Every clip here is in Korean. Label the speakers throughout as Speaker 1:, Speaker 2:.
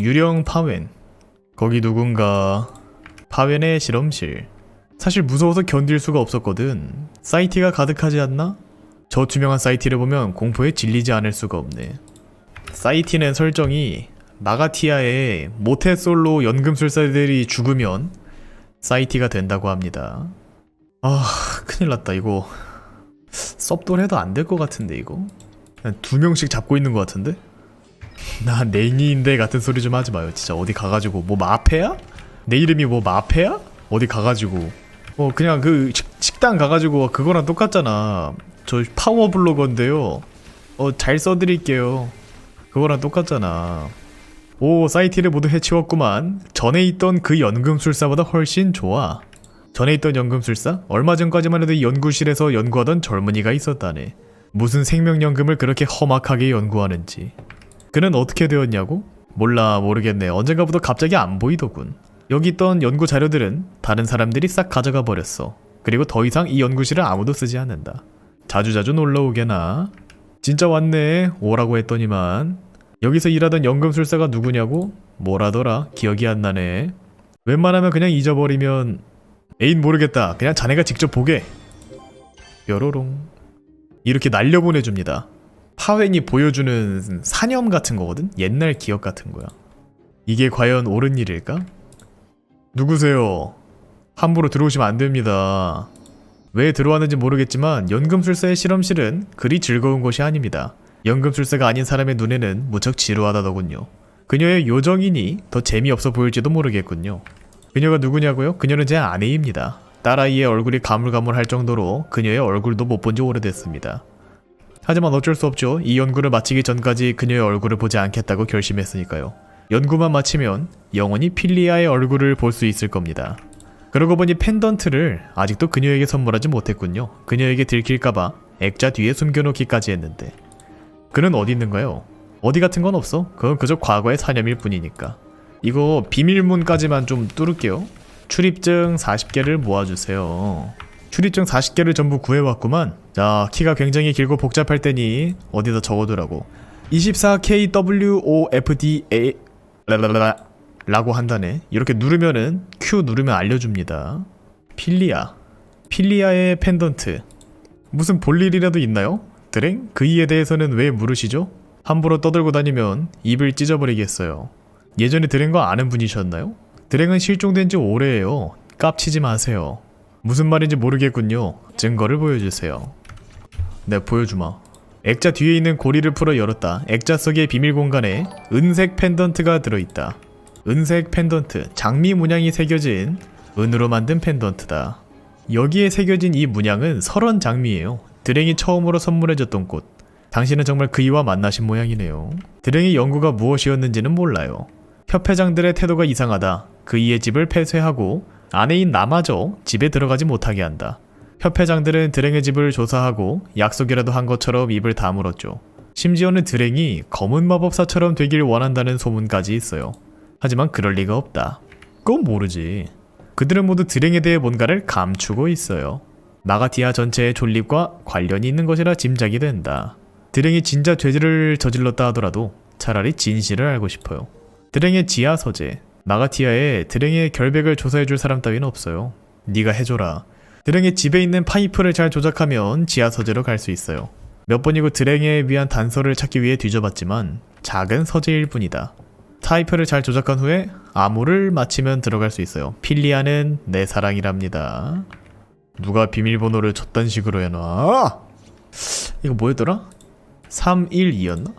Speaker 1: 유령 파웬. 거기 누군가 파웬의 실험실. 사실 무서워서 견딜 수가 없었거든. 사이티가 가득하지 않나? 저 투명한 사이티를 보면 공포에 질리지 않을 수가 없네. 사이티는 설정이 나가티아의 모태솔로 연금술사들이 죽으면 사이티가 된다고 합니다. 아, 큰일 났다. 이거 섭돌 해도 안 될 것 같은데 이거. 두 명씩 잡고 있는 것 같은데? 나 냉이인데 같은 소리 좀 하지 마요. 진짜 어디 가가지고 뭐 마페야? 내 이름이 뭐 마페야? 어디 가가지고 어 그냥 그 식, 식당 가가지고 그거랑 똑같잖아. 저 파워 블로거인데요. 어 잘 써드릴게요. 그거랑 똑같잖아. 오 사이티를 모두 해치웠구만. 전에 있던 그 연금술사보다 훨씬 좋아. 전에 있던 연금술사? 얼마 전까지만 해도 이 연구실에서 연구하던 젊은이가 있었다네. 무슨 생명연금을 그렇게 험악하게 연구하는지. 그는 어떻게 되었냐고? 몰라 모르겠네. 언젠가부터 갑자기 안 보이더군. 여기 있던 연구 자료들은 다른 사람들이 싹 가져가 버렸어. 그리고 더 이상 이 연구실을 아무도 쓰지 않는다. 자주자주 놀러 오게나. 진짜 왔네. 오라고 했더니만. 여기서 일하던 연금술사가 누구냐고? 뭐라더라? 기억이 안 나네. 웬만하면 그냥 잊어버리면 에인 모르겠다. 그냥 자네가 직접 보게. 뾰로롱. 이렇게 날려보내줍니다. 파웬이 보여주는 사념 같은 거거든? 옛날 기억 같은 거야. 이게 과연 옳은 일일까? 누구세요? 함부로 들어오시면 안 됩니다. 왜 들어왔는지 모르겠지만 연금술사의 실험실은 그리 즐거운 곳이 아닙니다. 연금술사가 아닌 사람의 눈에는 무척 지루하다더군요. 그녀의 요정이니 더 재미없어 보일지도 모르겠군요. 그녀가 누구냐고요? 그녀는 제 아내입니다. 딸아이의 얼굴이 가물가물할 정도로 그녀의 얼굴도 못 본 지 오래됐습니다. 하지만 어쩔 수 없죠. 이 연구를 마치기 전까지 그녀의 얼굴을 보지 않겠다고 결심했으니까요. 연구만 마치면 영원히 필리아의 얼굴을 볼 수 있을 겁니다. 그러고 보니 펜던트를 아직도 그녀에게 선물하지 못했군요. 그녀에게 들킬까봐 액자 뒤에 숨겨놓기까지 했는데. 그는 어디 있는가요? 어디 같은 건 없어. 그건 그저 과거의 사념일 뿐이니까. 이거 비밀문까지만 좀 뚫을게요. 출입증 40개를 모아주세요. 출입증 40개를 전부 구해왔구만. 자, 키가 굉장히 길고 복잡할 테니 어디다 적어두라고. 24KWOFDA 라라라 라고 한다네. 이렇게 누르면은 Q 누르면 알려줍니다. 필리아. 필리아의 펜던트. 무슨 볼 일이라도 있나요? 드랭? 그 이에 대해서는 왜 물으시죠? 함부로 떠들고 다니면 입을 찢어버리겠어요. 예전에 드랭 거 아는 분이셨나요? 드랭은 실종된 지 오래예요. 깝치지 마세요. 무슨 말인지 모르겠군요. 증거를 보여주세요. 네, 보여주마. 액자 뒤에 있는 고리를 풀어 열었다. 액자 속의 비밀 공간에 은색 펜던트가 들어있다. 은색 펜던트, 장미 문양이 새겨진 은으로 만든 펜던트다. 여기에 새겨진 이 문양은 설원 장미예요. 드랭이 처음으로 선물해줬던 꽃. 당신은 정말 그이와 만나신 모양이네요. 드랭의 연구가 무엇이었는지는 몰라요. 협회장들의 태도가 이상하다. 그이의 집을 폐쇄하고 아내인 나마저 집에 들어가지 못하게 한다. 협회장들은 드랭의 집을 조사하고 약속이라도 한 것처럼 입을 다물었죠. 심지어는 드랭이 검은 마법사처럼 되길 원한다는 소문까지 있어요. 하지만 그럴 리가 없다. 그건 모르지. 그들은 모두 드랭에 대해 뭔가를 감추고 있어요. 나가티아 전체의 존립과 관련이 있는 것이라 짐작이 된다. 드랭이 진짜 죄질을 저질렀다 하더라도 차라리 진실을 알고 싶어요. 드랭의 지하 서재, 나가티아에 드랭의 결백을 조사해줄 사람 따위는 없어요. 네가 해줘라. 드랭의 집에 있는 파이프를 잘 조작하면 지하 서재로 갈 수 있어요. 몇 번이고 드랭에 위한 단서를 찾기 위해 뒤져봤지만 작은 서재일 뿐이다. 타이프를 잘 조작한 후에 암호를 맞히면 들어갈 수 있어요. 필리아는 내 사랑이랍니다. 누가 비밀번호를 저딴 식으로 해놔? 이거 뭐였더라? 312였나?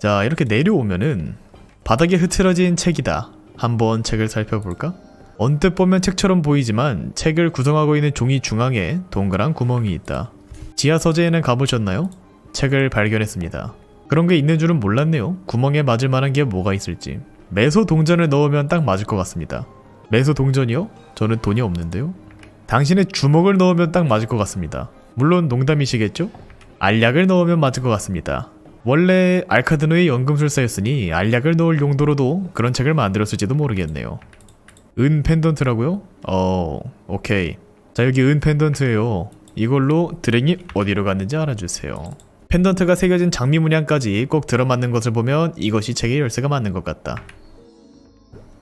Speaker 1: 자 이렇게 내려오면은 바닥에 흐트러진 책이다. 한번 책을 살펴볼까? 언뜻 보면 책처럼 보이지만 책을 구성하고 있는 종이 중앙에 동그란 구멍이 있다. 지하 서재에는 가보셨나요? 책을 발견했습니다. 그런 게 있는 줄은 몰랐네요. 구멍에 맞을 만한 게 뭐가 있을지. 매소 동전을 넣으면 딱 맞을 것 같습니다. 매소 동전이요? 저는 돈이 없는데요. 당신의 주먹을 넣으면 딱 맞을 것 같습니다. 물론 농담이시겠죠? 알약을 넣으면 맞을 것 같습니다. 원래 알카드노의 연금술사였으니 알약을 넣을 용도로도 그런 책을 만들었을지도 모르겠네요. 은 펜던트라고요? 어, 오케이. 자, 여기 은 펜던트예요. 이걸로 드랭이 어디로 갔는지 알아주세요. 펜던트가 새겨진 장미 문양까지 꼭 들어맞는 것을 보면 이것이 책의 열쇠가 맞는 것 같다.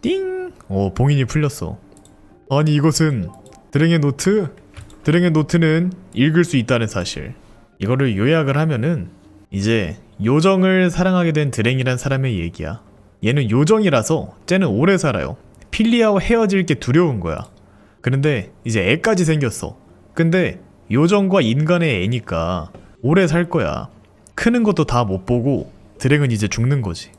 Speaker 1: 띵! 오, 봉인이 풀렸어. 아니 이것은 드랭의 노트? 드랭의 노트는 읽을 수 있다는 사실. 이거를 요약을 하면은 이제 요정을 사랑하게 된 드랭이란 사람의 얘기야. 얘는 요정이라서 쟤는 오래 살아요. 필리아와 헤어질 게 두려운 거야. 그런데 이제 애까지 생겼어. 근데 요정과 인간의 애니까 오래 살 거야. 크는 것도 다 못 보고 드랭은 이제 죽는 거지.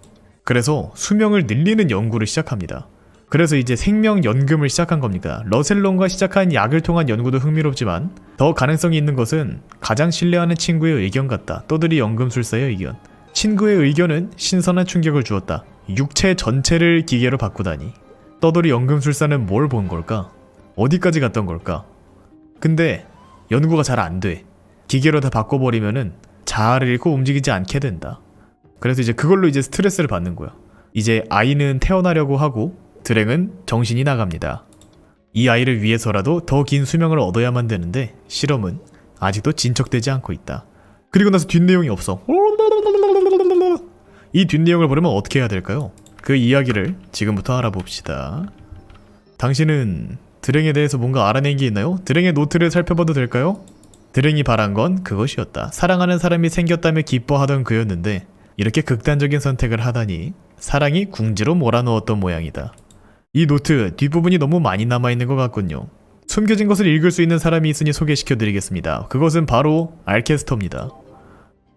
Speaker 1: 그래서 수명을 늘리는 연구를 시작합니다. 그래서 이제 생명 연금을 시작한 겁니다. 러셀론과 시작한 약을 통한 연구도 흥미롭지만 더 가능성이 있는 것은 가장 신뢰하는 친구의 의견 같다. 떠들이 연금술사의 의견. 친구의 의견은 신선한 충격을 주었다. 육체 전체를 기계로 바꾸다니. 떠돌이 연금술사는 뭘 본 걸까? 어디까지 갔던 걸까? 근데 연구가 잘 안 돼. 기계로 다 바꿔버리면은 자아를 잃고 움직이지 않게 된다. 그래서 이제 그걸로 이제 스트레스를 받는 거야. 이제 아이는 태어나려고 하고 드랭은 정신이 나갑니다. 이 아이를 위해서라도 더 긴 수명을 얻어야만 되는데 실험은 아직도 진척되지 않고 있다. 그리고 나서 뒷내용이 없어. 이 뒷내용을 보려면 어떻게 해야 될까요? 그 이야기를 지금부터 알아봅시다. 당신은 드랭에 대해서 뭔가 알아낸 게 있나요? 드랭의 노트를 살펴봐도 될까요? 드랭이 바란 건 그것이었다. 사랑하는 사람이 생겼다며 기뻐하던 그였는데 이렇게 극단적인 선택을 하다니 사랑이 궁지로 몰아넣었던 모양이다. 이 노트 뒷부분이 너무 많이 남아있는 것 같군요. 숨겨진 것을 읽을 수 있는 사람이 있으니 소개시켜드리겠습니다. 그것은 바로 알케스터입니다.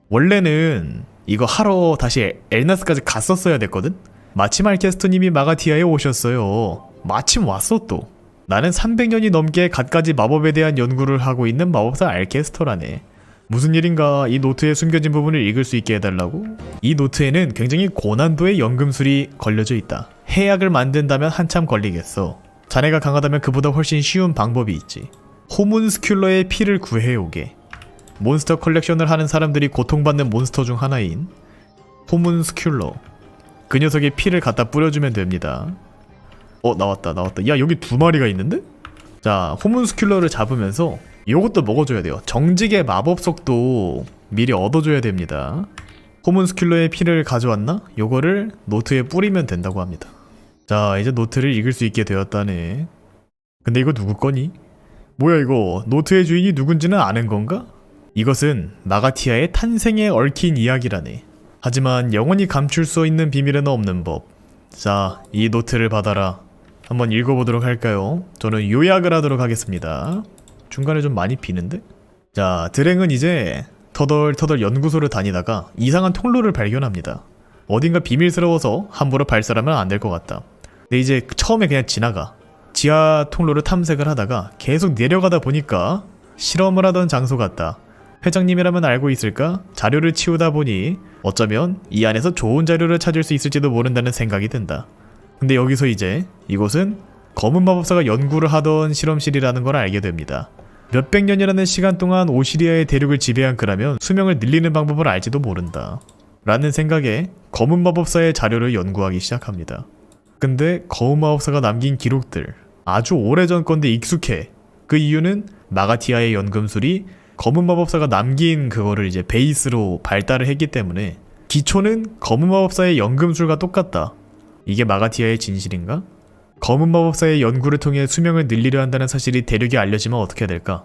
Speaker 1: 원래는 이거 하러 다시 엘나스까지 갔었어야 됐거든? 마침 알케스터님이 마가티아에 오셨어요. 마침 왔어 또. 나는 300년이 넘게 갖가지 마법에 대한 연구를 하고 있는 마법사 알케스터라네. 무슨 일인가 이 노트에 숨겨진 부분을 읽을 수 있게 해달라고? 이 노트에는 굉장히 고난도의 연금술이 걸려져 있다. 해약을 만든다면 한참 걸리겠어. 자네가 강하다면 그보다 훨씬 쉬운 방법이 있지. 호문스큘러의 피를 구해오게. 몬스터 컬렉션을 하는 사람들이 고통받는 몬스터 중 하나인 호문스큘러. 그 녀석의 피를 갖다 뿌려주면 됩니다. 어 나왔다 나왔다. 야 여기 두 마리가 있는데? 자 호문스큘러를 잡으면서 요것도 먹어줘야 돼요. 정직의 마법 속도 미리 얻어줘야 됩니다. 호문스큘러의 피를 가져왔나? 요거를 노트에 뿌리면 된다고 합니다. 자 이제 노트를 읽을 수 있게 되었다네. 근데 이거 누구 거니? 뭐야 이거 노트의 주인이 누군지는 아는 건가? 이것은 마가티아의 탄생에 얽힌 이야기라네. 하지만 영원히 감출 수 있는 비밀은 없는 법. 자, 이 노트를 받아라. 한번 읽어보도록 할까요? 저는 요약을 하도록 하겠습니다. 중간에 좀 많이 비는데? 자, 드랭은 이제 터덜터덜 연구소를 다니다가 이상한 통로를 발견합니다. 어딘가 비밀스러워서 함부로 발설하면 안 될 것 같다. 근데 이제 처음에 그냥 지나가. 지하 통로를 탐색을 하다가 계속 내려가다 보니까 실험을 하던 장소 같다. 회장님이라면 알고 있을까? 자료를 치우다 보니 어쩌면 이 안에서 좋은 자료를 찾을 수 있을지도 모른다는 생각이 든다. 근데 여기서 이제 이곳은 검은 마법사가 연구를 하던 실험실이라는 걸 알게 됩니다. 몇백 년이라는 시간 동안 오시리아의 대륙을 지배한 그라면 수명을 늘리는 방법을 알지도 모른다. 라는 생각에 검은 마법사의 자료를 연구하기 시작합니다. 근데 검은 마법사가 남긴 기록들 아주 오래전 건데 익숙해. 그 이유는 마가티아의 연금술이 검은 마법사가 남긴 그거를 이제 베이스로 발달을 했기 때문에 기초는 검은 마법사의 연금술과 똑같다. 이게 마가티아의 진실인가? 검은 마법사의 연구를 통해 수명을 늘리려 한다는 사실이 대륙에 알려지면 어떻게 될까?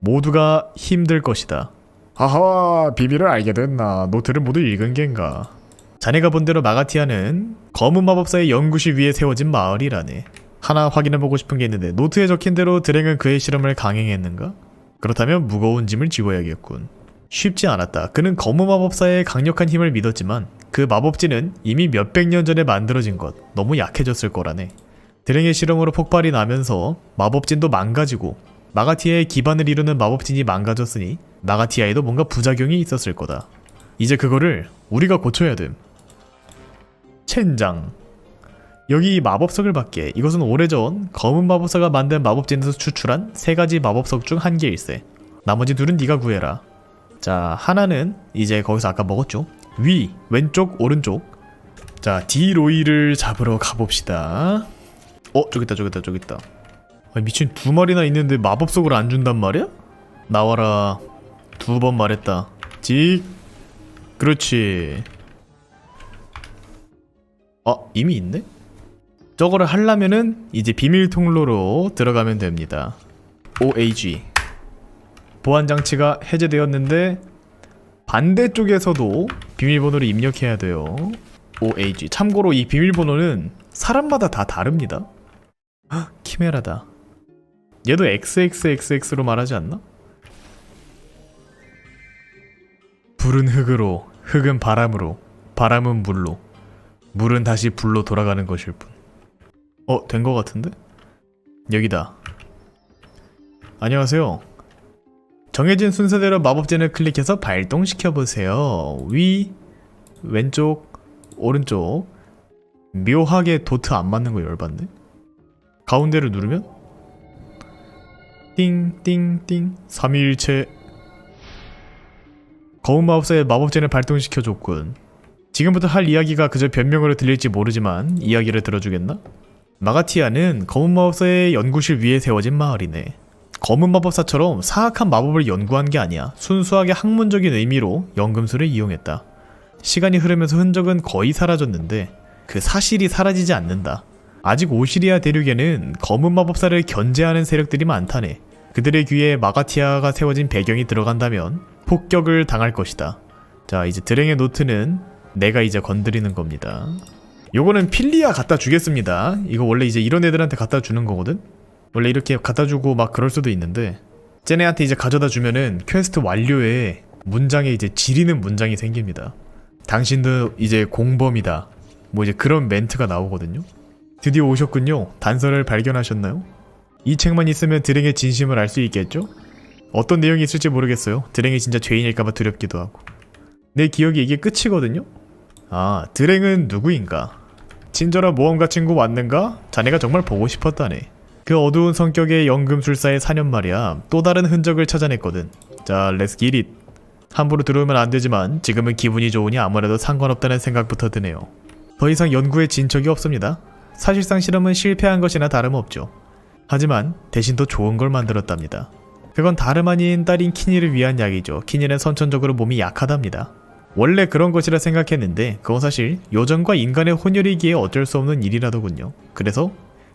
Speaker 1: 모두가 힘들 것이다. 하하, 비밀을 알게 됐나? 노트를 모두 읽은 겐가? 자네가 본 대로 마가티아는 검은 마법사의 연구실 위에 세워진 마을이라네. 하나 확인해보고 싶은 게 있는데 노트에 적힌 대로 드랭은 그의 실험을 강행했는가? 그렇다면 무거운 짐을 지워야겠군. 쉽지 않았다. 그는 검은 마법사의 강력한 힘을 믿었지만 그 마법진은 이미 몇백 년 전에 만들어진 것, 너무 약해졌을 거라네. 드랭의 실험으로 폭발이 나면서 마법진도 망가지고 마가티아의 기반을 이루는 마법진이 망가졌으니 마가티아에도 뭔가 부작용이 있었을 거다. 이제 그거를 우리가 고쳐야 됨. 첸장. 여기 이 마법석을 받게 이것은 오래전 검은 마법사가 만든 마법진에서 추출한 세 가지 마법석 중 한 개일세. 나머지 둘은 네가 구해라. 자 하나는 이제 거기서 아까 먹었죠. 위, 왼쪽, 오른쪽. 자 디로이를 잡으러 가봅시다. 어 저기 있다 저기 있다 저기 있다. 아니, 미친 두 마리나 있는데 마법석을 안 준단 말이야? 나와라. 두 번 말했다. 직. 그렇지. 아, 이미 있네? 저거를 하려면은 이제 비밀 통로로 들어가면 됩니다. OAG. 보안 장치가 해제되었는데 반대쪽에서도 비밀번호를 입력해야 돼요. OAG. 참고로 이 비밀번호는 사람마다 다 다릅니다. 헉, 키메라다. 얘도 XXXX로 말하지 않나? 불은 흙으로, 흙은 바람으로, 바람은 물로, 물은 다시 불로 돌아가는 것일 뿐. 어, 된 것 같은데? 여기다. 안녕하세요. 정해진 순서대로 마법진을 클릭해서 발동시켜보세요. 위, 왼쪽, 오른쪽. 묘하게 도트 안 맞는 거 열받네. 가운데를 누르면 띵 띵 띵 삼위일체 거운 마법사의 마법진을 발동시켜줬군. 지금부터 할 이야기가 그저 변명으로 들릴지 모르지만 이야기를 들어주겠나? 마가티아는 검은 마법사의 연구실 위에 세워진 마을이네. 검은 마법사처럼 사악한 마법을 연구한 게 아니야. 순수하게 학문적인 의미로 연금술을 이용했다. 시간이 흐르면서 흔적은 거의 사라졌는데 그 사실이 사라지지 않는다. 아직 오시리아 대륙에는 검은 마법사를 견제하는 세력들이 많다네. 그들의 귀에 마가티아가 세워진 배경이 들어간다면 폭격을 당할 것이다. 자, 이제 드랭의 노트는 내가 이제 건드리는 겁니다. 요거는 필리아 갖다 주겠습니다. 이거 원래 이제 이런 애들한테 갖다 주는 거거든? 원래 이렇게 갖다 주고 막 그럴 수도 있는데 쟤네한테 이제 가져다 주면은 퀘스트 완료에 문장에 이제 지리는 문장이 생깁니다. 당신도 이제 공범이다. 뭐 이제 그런 멘트가 나오거든요. 드디어 오셨군요. 단서를 발견하셨나요? 이 책만 있으면 드랭의 진심을 알 수 있겠죠? 어떤 내용이 있을지 모르겠어요. 드랭이 진짜 죄인일까봐 두렵기도 하고. 내 기억이 이게 끝이거든요? 아, 드랭은 누구인가? 친절한 모험가 친구 왔는가? 자네가 정말 보고 싶었다네. 그 어두운 성격의 연금술사의 사년 말이야. 또 다른 흔적을 찾아냈거든. 자, 렛츠 기릿. 함부로 들어오면 안 되지만 지금은 기분이 좋으니 아무래도 상관없다는 생각부터 드네요. 더 이상 연구에 진척이 없습니다. 사실상 실험은 실패한 것이나 다름없죠. 하지만 대신 더 좋은 걸 만들었답니다. 그건 다름 아닌 딸인 키니를 위한 약이죠. 키니는 선천적으로 몸이 약하답니다. 원래 그런 것이라 생각했는데 그건 사실 요정과 인간의 혼혈이기에 어쩔 수 없는 일이라더군요. 그래서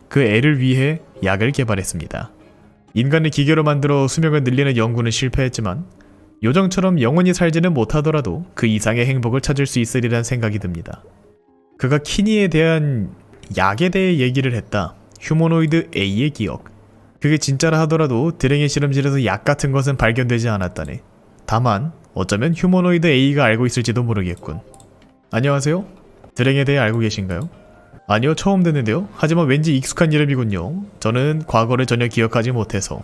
Speaker 1: 그 애를 위해 약을 개발했습니다. 인간을 기계로 만들어 수명을 늘리는 연구는 실패했지만 요정처럼 영원히 살지는 못하더라도 그 이상의 행복을 찾을 수 있으리란 생각이 듭니다. 그가 키니에 대한 약에 대해 얘기를 했다. 휴머노이드 A의 기억. 그게 진짜라 하더라도 드랭의 실험실에서 약 같은 것은 발견되지 않았다네. 다만 어쩌면 휴머노이드 A가 알고 있을지도 모르겠군. 안녕하세요. 드랭에 대해 알고 계신가요? 아니요, 처음 듣는데요. 하지만 왠지 익숙한 이름이군요. 저는 과거를 전혀 기억하지 못해서.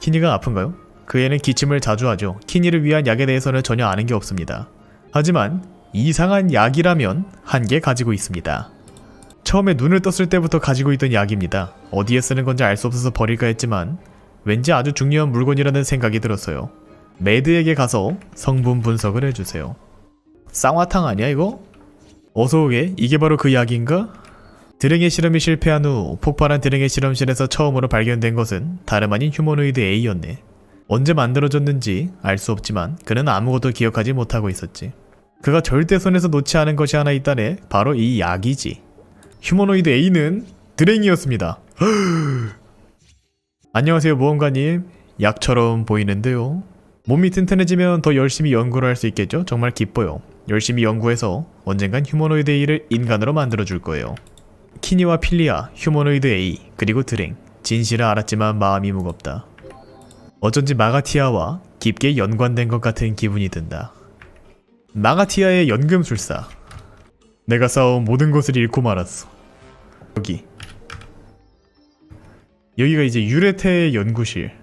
Speaker 1: 키니가 아픈가요? 그 애는 기침을 자주 하죠. 키니를 위한 약에 대해서는 전혀 아는 게 없습니다. 하지만 이상한 약이라면 한 개 가지고 있습니다. 처음에 눈을 떴을 때부터 가지고 있던 약입니다. 어디에 쓰는 건지 알 수 없어서 버릴까 했지만 왠지 아주 중요한 물건이라는 생각이 들었어요. 매드에게 가서 성분 분석을 해주세요. 쌍화탕 아니야 이거? 어서 오게 이게 바로 그 약인가? 드랭의 실험이 실패한 후 폭발한 드랭의 실험실에서 처음으로 발견된 것은 다름 아닌 휴머노이드 A였네. 언제 만들어졌는지 알 수 없지만 그는 아무것도 기억하지 못하고 있었지. 그가 절대 손에서 놓지 않은 것이 하나 있다네. 바로 이 약이지. 휴머노이드 A는 드랭이었습니다. 안녕하세요 모험가님. 약처럼 보이는데요. 몸이 튼튼해지면 더 열심히 연구를 할 수 있겠죠? 정말 기뻐요. 열심히 연구해서 언젠간 휴머노이드 A를 인간으로 만들어줄 거예요. 키니와 필리아, 휴머노이드 A, 그리고 드랭. 진실을 알았지만 마음이 무겁다. 어쩐지 마가티아와 깊게 연관된 것 같은 기분이 든다. 마가티아의 연금술사. 내가 쌓아온 모든 것을 잃고 말았어. 여기. 여기가 이제 유레테의 연구실.